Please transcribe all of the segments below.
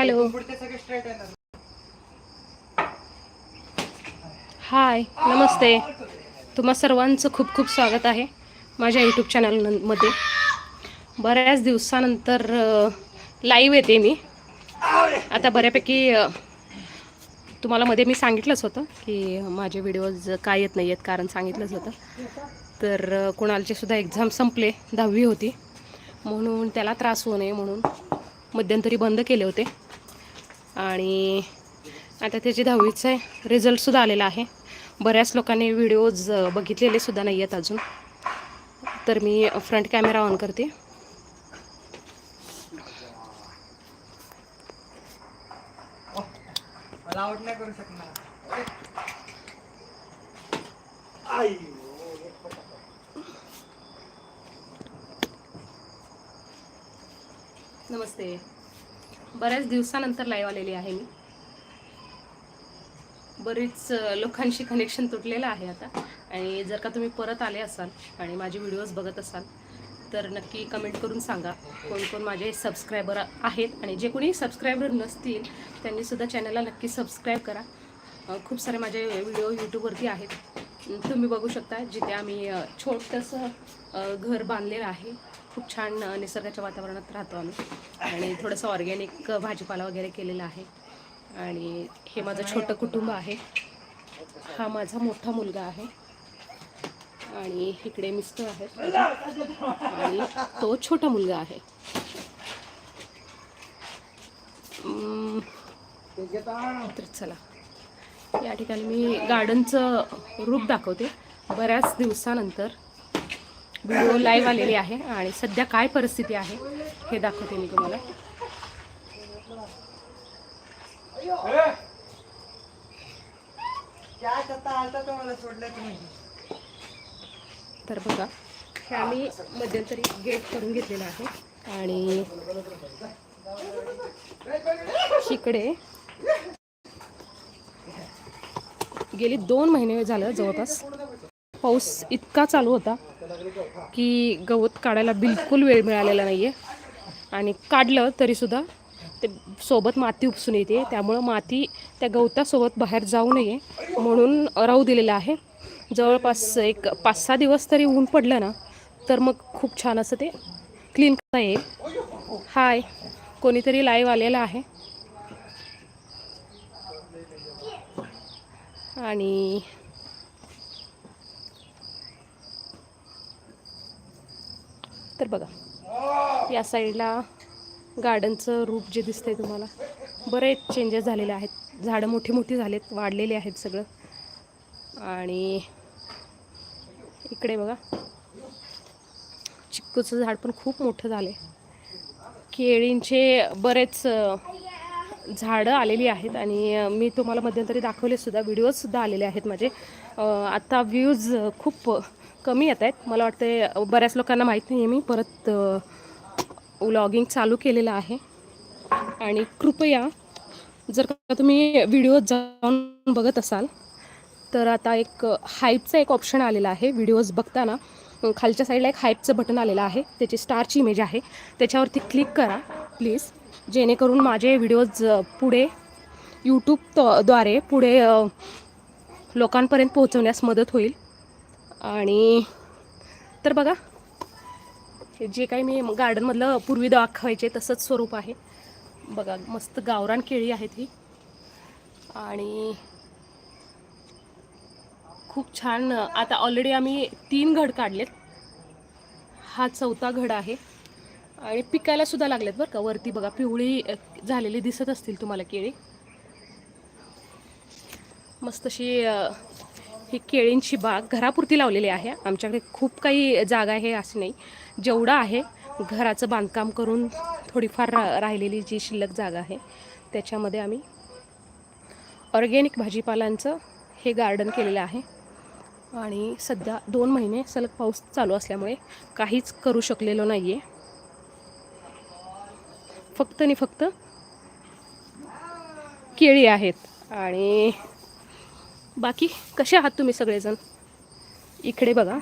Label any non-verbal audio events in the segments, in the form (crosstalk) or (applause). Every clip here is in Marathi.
हॅलो. हाय नमस्ते. तुम्हा सर्वांचं खूप खूप स्वागत आहे माझ्या यूट्यूब चॅनलमध्ये बऱ्याच दिवसानंतर लाईव्ह येते मी. आता बऱ्यापैकी तुम्हाला मध्ये मी सांगितलंच होतं की माझे व्हिडिओज काय येत नाही आहेत कारण सांगितलंच होतं. तर कुणालचे सुद्धा एक्झाम संपले दहावी होती. म्हणून त्याला त्रास होऊ नये म्हणून मध्यंतरी बंद केले होते. आणि आता त्याची दहावीचा रिझल्टसुद्धा आलेला आहे. बऱ्याच लोकांनी व्हिडिओज बघितलेले सुद्धा नाही आहेत अजून. तर मी फ्रंट कॅमेरा ऑन करते. मला आउट नाही करू शकणार. नमस्ते. बऱ्याच दिवसानंतर लाईव्ह आलेली आहे मी. बरीच लोकांशी कनेक्शन तुटलेलं आहे आता. आणि जर का तुम्ही परत आले असाल आणि माझे व्हिडिओज बघत असाल तर नक्की कमेंट करून सांगा. कोण कोण माझे सबस्क्रायबर आहेत आणि जे कोणी सबस्क्रायबर नसतील त्यांनीसुद्धा चॅनलला नक्की सबस्क्राईब करा. खूप सारे माझे व्हिडिओ यूट्यूबवरती आहेत. तुम्ही बघू शकता जिथे आम्ही छोटंसं घर बांधलेलं आहे. खूप छान निसर्गाच्या वातावरणात राहतो आम्ही. आणि थोडंसं ऑर्गॅनिक भाजीपाला वगैरे केलेला आहे. आणि हे माझं छोटं कुटुंब आहे. हा माझा मोठा मुलगा आहे. आणि इकडे मिस्टर आहेत. आणि तो छोटा मुलगा आहे. तर चला. या ठिकाणी मी गार्डनचं रूप दाखवते. बऱ्याच दिवसानंतर व्हिडिओ लाईव्ह आलेली आहे आणि सध्या काय परिस्थिती आहे हे दाखवते मी तुम्हाला. तर बघा हे आम्ही मध्यंतरी गेट करून घेतलेलं आहे आणि शिकडे गेली दोन महिने झालं जवळपास. पाऊस इतका चालू होता. की गवत काढायला बिलकुल वेळ मिळालेला नाही आहे आणि काढलं तरीसुद्धा ते सोबत माती उपसून येते. त्यामुळं माती त्या गवतासोबत बाहेर जाऊ नये म्हणून राहू दिलेलं आहे. जवळपास एक पाच सहा दिवस तरी ऊन पडलं ना तर मग खूप छान असं ते क्लीन करता येईल. हाय कोणीतरी लाईव्ह आलेला आहे. आणि तर बघा या साईडला गार्डनचं रूप जे दिसतंय तुम्हाला बरेच चेंजेस झालेले आहेत. झाडं मोठी मोठी झालेत वाढलेले आहेत सगळं. आणि इकडे बघा चिक्कूचं झाड पण खूप मोठं झालं केळींचे बरेच झाडं आलेली आहेत आणि मी तुम्हाला मध्यंतरी दाखवले सुद्धा व्हिडिओजसुद्धा आलेले आहेत माझे. आता व्ह्यूज खूप कमी येत आहेत. मला वाटते बऱ्याच लोकांना माहीत नाही आहे मी. परत व्लॉगिंग चालू केलेलं आहे. आणि कृपया जर का तुम्ही व्हिडिओ जाऊन बघत असाल तर आता एक हाईपचा एक ऑप्शन आलेला आहे. व्हिडिओज बघताना खालच्या साईडला एक हाईपचं बटन आलेलं आहे. त्याची स्टारची इमेज आहे. त्याच्यावरती क्लिक करा प्लीज जेणेकरून माझे व्हिडिओज पुढे यूट्यूबद्वारे पुढे लोकांपर्यंत पोहोचवण्यास मदत होईल. आणि तर बघा जे काही मी गार्डनमधलं पूर्वी दाखवायचे तसंच स्वरूप आहे. बघा मस्त गावरान केळी आहेत ही. आणि खूप छान आता ऑलरेडी आम्ही तीन घड काढलेत. हा चौथा घड आहे. आणि पिकायला सुद्धा लागलेत बरं का. वरती बघा पिवळी झालेली दिसत असतील तुम्हाला केळी. मस्त अशी ही केळींची बाग घरापुरती लावलेली आहे. आमच्याकडे खूप काही जागा आहे अशी नाही. जेवढं आहे घराचं बांधकाम करून थोडीफार रा राहिलेली जी शिल्लक जागा आहे त्याच्यामध्ये आम्ही ऑर्गॅनिक भाजीपालांचं हे गार्डन केलेलं आहे. आणि सध्या दोन महिने सलग पाऊस चालू असल्यामुळे काहीच करू शकलेलो नाही आहे फक्त आणि फक्त केळी आहेत. आणि बाकी कसे आहात तुम्ही सगळेजण? इकडे बघा.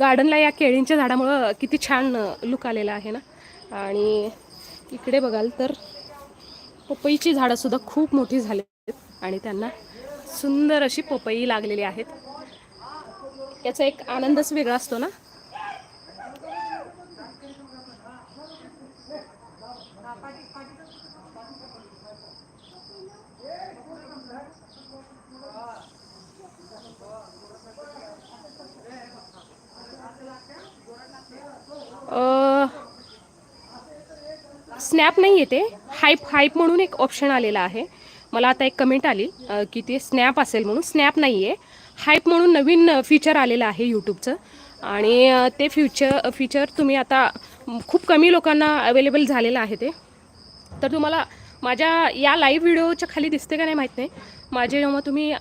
गार्डनला या केळींच्या झाडामुळं किती छान लुक आलेला आहे ना? आणि इकडे बघाल तर पपईची झाडंसुद्धा खूप मोठी झाली आहेत आणि त्यांना सुंदर अशी पपई लागलेली आहेत. याचा एक आनंदच वेगळा असतो ना? स्नॅप नाही येते. हाईप हाईप म्हणून एक ऑप्शन आलेला आहे. मला आता एक कमेंट आली की ते स्नॅप असेल म्हणून. स्नॅप नाही आहे हाईप म्हणून नवीन फीचर आलेलं आहे यूट्यूबचं आणि ते फ्युचर फीचर तुम्ही आता खूप कमी लोकांना अवेलेबल झालेलं आहे ते. तर तुम्हाला माझ्या या लाईव्ह व्हिडिओच्या खाली दिसते का नाही माहीत नाही. माझे जेव्हा तुम्ही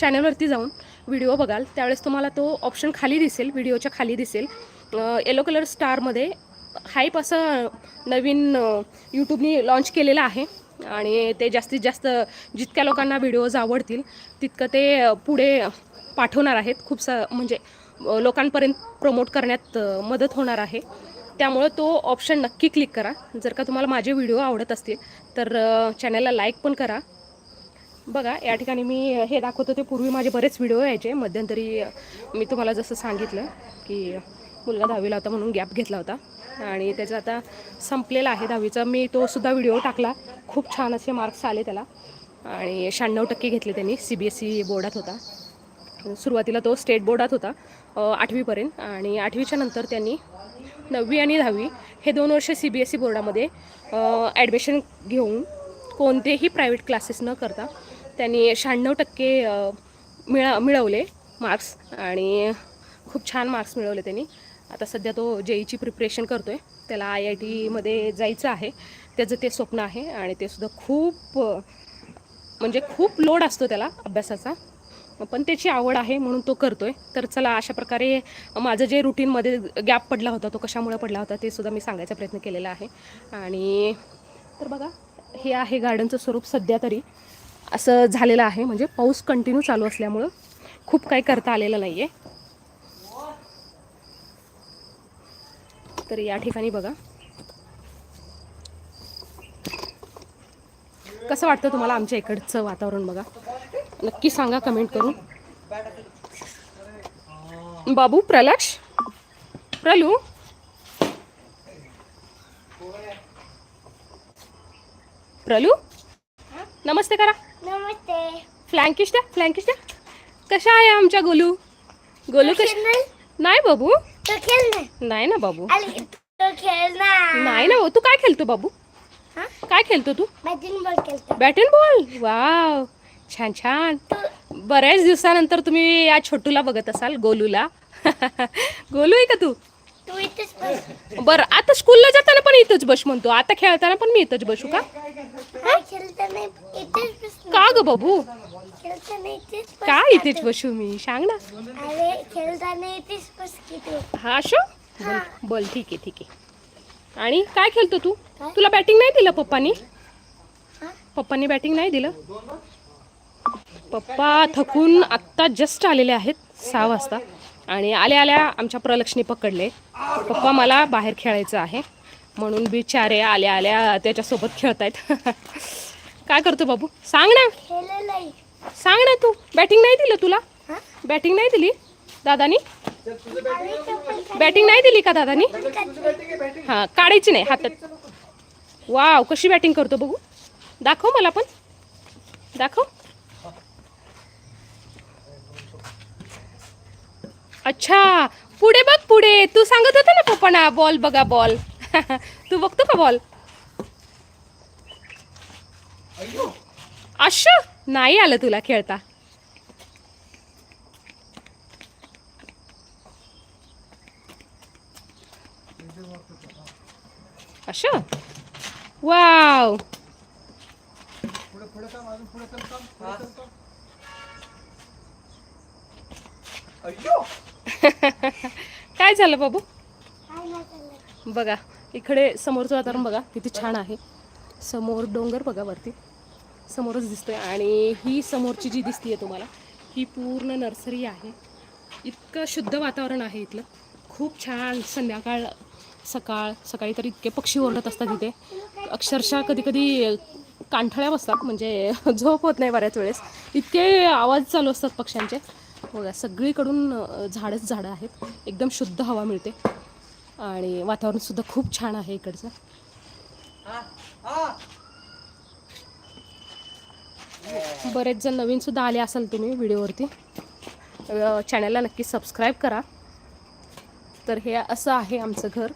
चॅनलवरती जाऊन व्हिडिओ बघाल त्यावेळेस तुम्हाला तो ऑप्शन खाली दिसेल व्हिडिओच्या खाली दिसेल. येलो कलर स्टारमध्ये हाईप असं नवीन यूट्यूबनी लॉन्च केलेलं आहे. आणि ते जास्तीत जास्त जितक्या लोकांना व्हिडिओज आवडतील तितकं ते पुढे पाठवणार आहेत. खूप स म्हणजे लोकांपर्यंत प्रमोट करण्यात मदत होणार आहे. त्यामुळं तो ऑप्शन नक्की क्लिक करा. जर का तुम्हाला माझे व्हिडिओ आवडत असतील तर चॅनलला लाईक पण करा. बघा या ठिकाणी मी हे दाखवत. होते पूर्वी माझे बरेच व्हिडिओ यायचे. मध्यंतरी मी तुम्हाला जसं सांगितलं की मुलगा दहावीला होता म्हणून गॅप घेतला होता. आणि त्याचा आता संपलेला आहे दहावीचा. मी तो सुद्धा व्हिडिओ टाकला. खूप छान असे मार्क्स आले त्याला. आणि शहाण्णव टक्के घेतले त्यांनी. सी बी एस ई बोर्डात होता. सुरुवातीला तो स्टेट बोर्डात होता आठवीपर्यंत. आणि आठवीच्या नंतर त्यांनी नववी आणि दहावी हे दोन वर्ष सी बी एस ई बोर्डामध्ये ॲडमिशन घेऊन कोणतेही प्रायव्हेट क्लासेस न करता त्यांनी शहाण्णव टक्के मिळा मिळवले मार्क्स आणि खूप छान मार्क्स मिळवले त्यांनी. आता सध्या तो जेईची प्रिपरेशन करतो आहे त्याला आय आय टीमध्ये जायचं आहे. त्याचं ते स्वप्न आहे आणि ते सुद्धा खूप म्हणजे खूप लोड असतो त्याला अभ्यासाचा. पण त्याची आवड आहे म्हणून तो करतो आहे तर चला अशा प्रकारे माझं जे रुटीनमध्ये गॅप पडला होता तो कशामुळे पडला होता ते सुद्धा मी सांगायचा प्रयत्न केलेला आहे. आणि तर बघा हे आहे गार्डनचं स्वरूप सध्या तरी. असं झालेलं आहे. म्हणजे पाऊस कंटिन्यू चालू असल्यामुळं खूप काही करता आलेलं नाही आहे तर या ठिकाणी बघा. कसं वाटतं तुम्हाला आमच्या इकडचं वातावरण बघा? नक्की सांगा कमेंट करून. बाबू प्रलक्ष प्रलू? प्रलू? नमस्ते करा. नमस्ते. फ्लँकिश द्या फ्लँकिश द्या. कशा आहे आमच्या गोलू? गोलू कश नाही बाबू. नाही ना बाबू. नाही ना बाबू तू काय खेळतो बाबू? हा? काय खेळतो तू? बॅटिंग बॉल वाव छान छान. बऱ्याच दिवसानंतर तुम्ही या छोटूला बघत असाल गोलूला. (laughs) गोलू आहे का तू? बरं आता स्कूलला जाताना पण इथंच बस म्हणतो. आता खेळताना पण मी इथंच बसू का? का ग बाबू? का इथेच बसू मी? सांग ना. हा शो बोल ठीक आहे ठीक आहे. आणि काय खेळतो तू? तुला बॅटिंग नाही दिलं पप्पानी? हा? पप्पांनी बॅटिंग नाही दिलं? पप्पा थकून आत्ता जस्ट आलेले आहेत सहा वाजता. आणि आल्या आल्या आमच्या प्रलक्षणी पकडले. पप्पा मला बाहेर खेळायचं आहे. म्हणून बिचारे आल्या आल्या त्याच्यासोबत खेळतायत. काय करतो बाबू? सांग ना. सांग ना तू. बॅटिंग नाही दिलं तुला? बॅटिंग नाही दिली? दादानी? बॅटिंग नाही दिली का दादानी. हां काढायची नाही हातात. वाव कशी बॅटिंग करतो बघू? दाखव मला पण. दाखव. अच्छा पुढे बघ पुढे. तू सांगत होता ना पप्पाना बॉल बघा बॉल (laughs) तू बघतो का बॉल? अच्छा नाही आलं तुला खेळता. अच्छा वाव. (laughs) काय झालं बाबू. बघा. इकडे समोरचं वातावरण बघा किती छान आहे. समोर डोंगर बघा वरती. समोरच दिसतोय आणि ही समोरची जी दिसतीये तुम्हाला ही पूर्ण नर्सरी आहे. इतकं शुद्ध वातावरण आहे इथलं. खूप छान संध्याकाळ सकाळ सकाळी तर इतके पक्षी ओरडत असतात इथे. अक्षरशः कधी कधी कांठळ्या बसतात म्हणजे (laughs) झोप होत नाही बऱ्याच वेळेस. इतके आवाज चालू असतात पक्ष्यांचे. बघा सगळीकडून झाडच झाडं आहेत. एकदम शुद्ध हवा मिळते. आणि वातावरणसुद्धा खूप छान आहे इकडचं. बरेच जण नवीन सुद्धा आले असाल तुम्ही व्हिडिओवरती. चॅनलला नक्की सबस्क्राईब करा. तर हे असं आहे आमचं घर.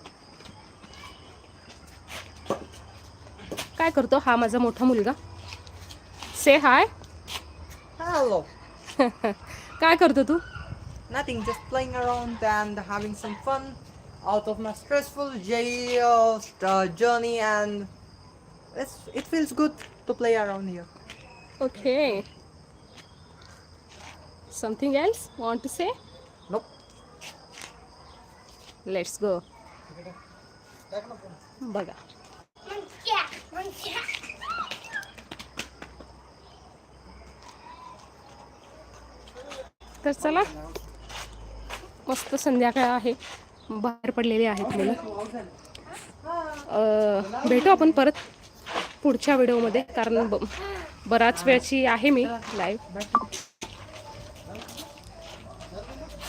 काय करतो हा माझा मोठा मुलगा? से हाय Hello. (laughs) काय करतो तू? Nothing, just playing around and having some fun. out of my stressful jail uh, journey, and it's, it feels good to play around here. Okay something else want to say Nope. Let's go बघा मंक्या मंक्या तर चला मस्त संध्याकाळ आहे बाहेर पडलेले आहेत मुलं. भेटू आपण परत पुढच्या व्हिडिओमध्ये कारण बराच वेळची आहे मी लाईव्ह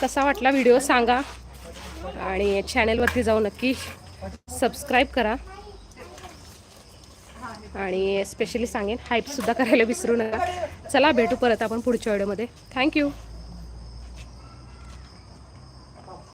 कसा वाटला व्हिडिओ सांगा. आणि चॅनेलवरती जाऊ नक्की सबस्क्राईब करा. आणि स्पेशली सांगेन हाईपसुद्धा करायला विसरू नका. चला भेटू परत आपण पुढच्या व्हिडिओमध्ये. थँक्यू